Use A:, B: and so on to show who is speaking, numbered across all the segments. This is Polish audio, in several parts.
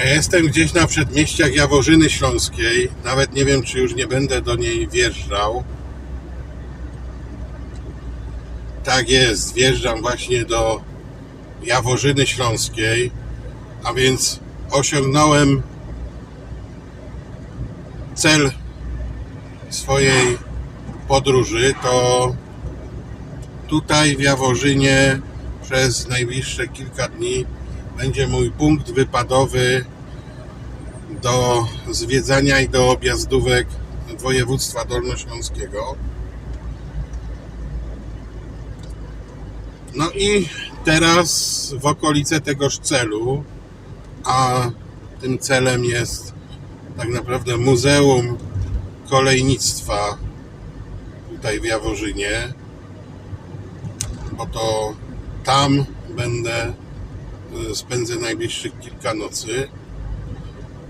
A: Jestem gdzieś na przedmieściach Jaworzyny Śląskiej. Nawet nie wiem, czy już nie będę do niej wjeżdżał. Tak jest, wjeżdżam właśnie do Jaworzyny Śląskiej. A więc osiągnąłem cel swojej podróży. To tutaj w Jaworzynie przez najbliższe kilka dni będzie mój punkt wypadowy do zwiedzania i do objazdówek województwa dolnośląskiego. No i teraz w okolice tegoż celu, a tym celem jest tak naprawdę Muzeum Kolejnictwa tutaj w Jaworzynie, bo to tam będę spędzę najbliższych kilka nocy.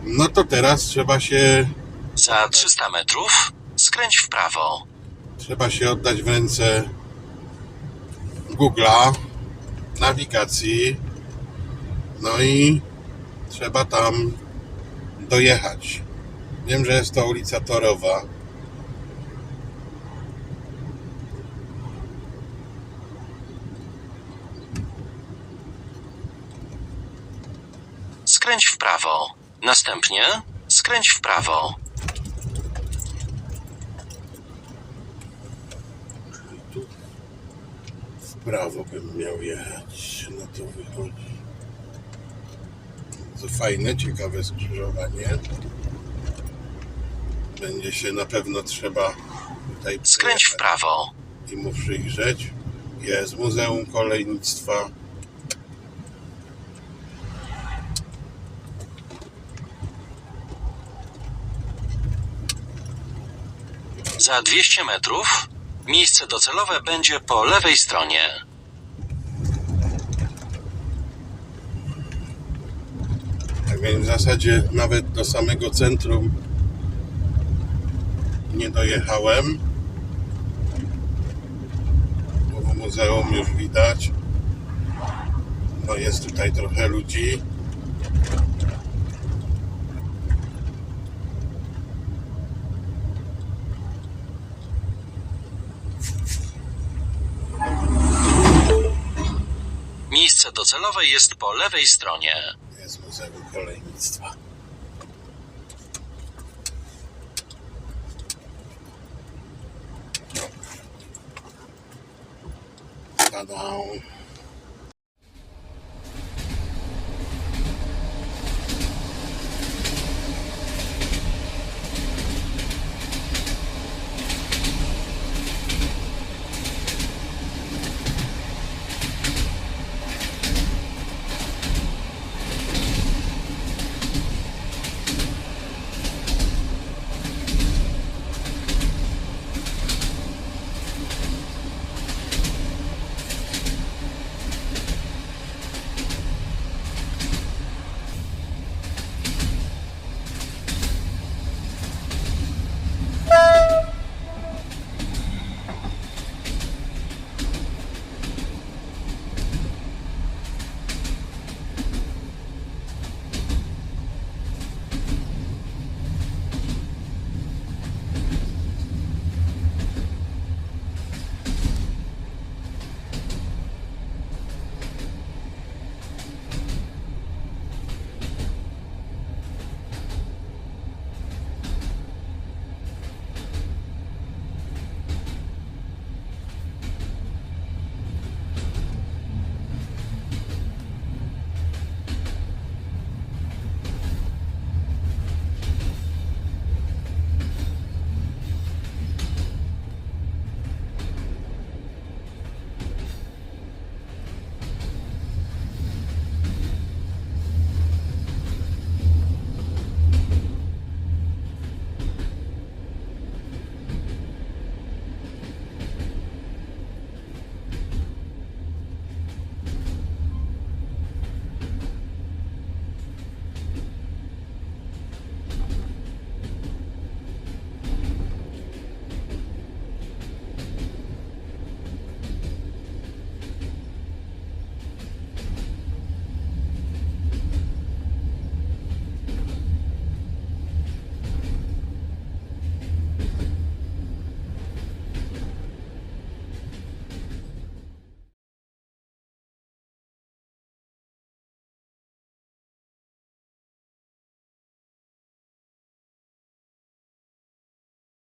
A: No to teraz trzeba się
B: Za 300 metrów skręć w prawo.
A: trzeba się oddać w ręce Google'a, nawigacji. No i trzeba tam dojechać. Wiem, że jest to ulica Torowa.
B: Skręć w prawo. Następnie skręć w prawo.
A: Tu w prawo bym miał jechać. No to wychodzi. To fajne, ciekawe skrzyżowanie. Będzie się na pewno trzeba tutaj
B: Skręć w prawo.
A: i mu przyjrzeć. Jest Muzeum Kolejnictwa.
B: Za 200 metrów miejsce docelowe będzie po lewej stronie.
A: Tak więc w zasadzie nawet do samego centrum nie dojechałem. Bo muzeum już widać. No jest tutaj trochę ludzi.
B: Miejsce docelowe jest po lewej stronie.
A: Jest Muzeum Kolejnictwa. Tada.